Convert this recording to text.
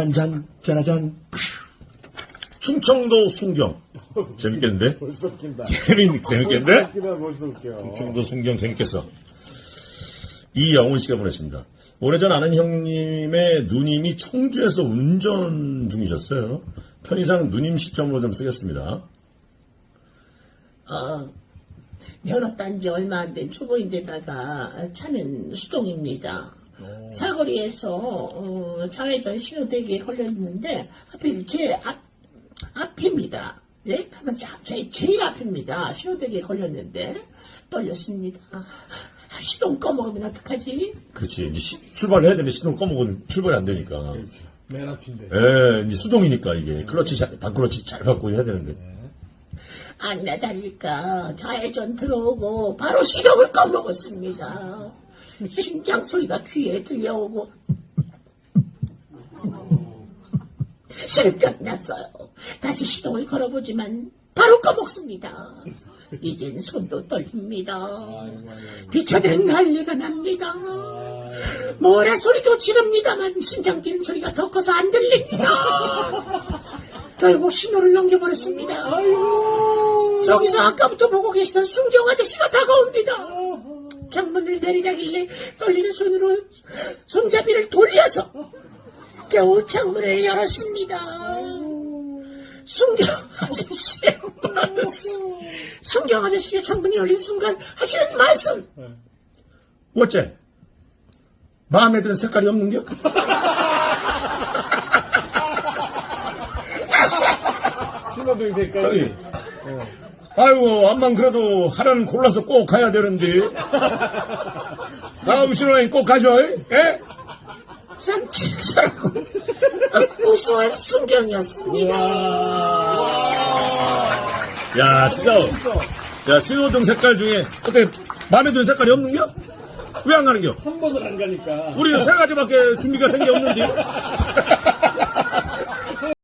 짠짠 짜라잔 충청도 순경. 재밌겠는데? 벌써 웃긴다. 재밌, 재밌겠는데? 웃기다 벌써 웃겨. 충청도 순경 재밌겠어. 이영훈 씨가 보냈습니다. 오래전 아는 형님의 누님이 청주에서 운전 중이셨어요. 편의상 누님 시점으로 좀 쓰겠습니다. 어, 면허 딴지 얼마 안 된 초보인데다가 차는 수동입니다. 사거리에서 어, 좌회전 신호대기에 걸렸는데 하필 제 앞, 앞입니다. 네? 자, 제, 제일 앞입니다. 신호대기에 걸렸는데 떨렸습니다. 아, 시동 꺼먹으면 어떡하지? 그렇지. 이제 시- 출발을 해야 되는데 시동 꺼먹으면 출발이 안 되니까. 맨 앞인데. 예, 이제 수동이니까 이게. 클러치, 잘, 반클러치 잘 받고 해야 되는데. 안 나 다를까 좌회전 들어오고 바로 시동을 꺼먹었습니다. 심장 소리가 귀에 들려오고 슬쩍 났어요. 다시 시동을 걸어보지만 바로 꺼먹습니다. 이젠 손도 떨립니다. 뒷차들은 난리가 납니다. 모래 소리도 지릅니다만 심장 뛰는 소리가 더 커서 안 들립니다. 결국 신호를 넘겨버렸습니다. 저기서 아까부터 보고 계시던 순경 아저씨가 다가옵니다. 창문을 내리라길래 떨리는 손으로 손잡이를 돌려서 겨우 창문을 열었습니다. 순경 아저씨, 순경 아저씨의 창문이 열린 순간 하시는 말씀. 어째? 마음에 드는 색깔이 없는겨? 신호등 색깔이. 아이고, 암만 그래도 하나는 골라서 꼭 가야 되는데. 다음 신호엔 꼭 가죠, 예? 참 진짜로 구수한 순경이었습니다. 야, 진짜. 야, 신호등 색깔 중에 어떻게 마음에 드는 색깔이 없는겨? 왜 안 가는겨? 한 번을 안 가니까. 우리는 세 가지밖에 준비가 된 게 없는데.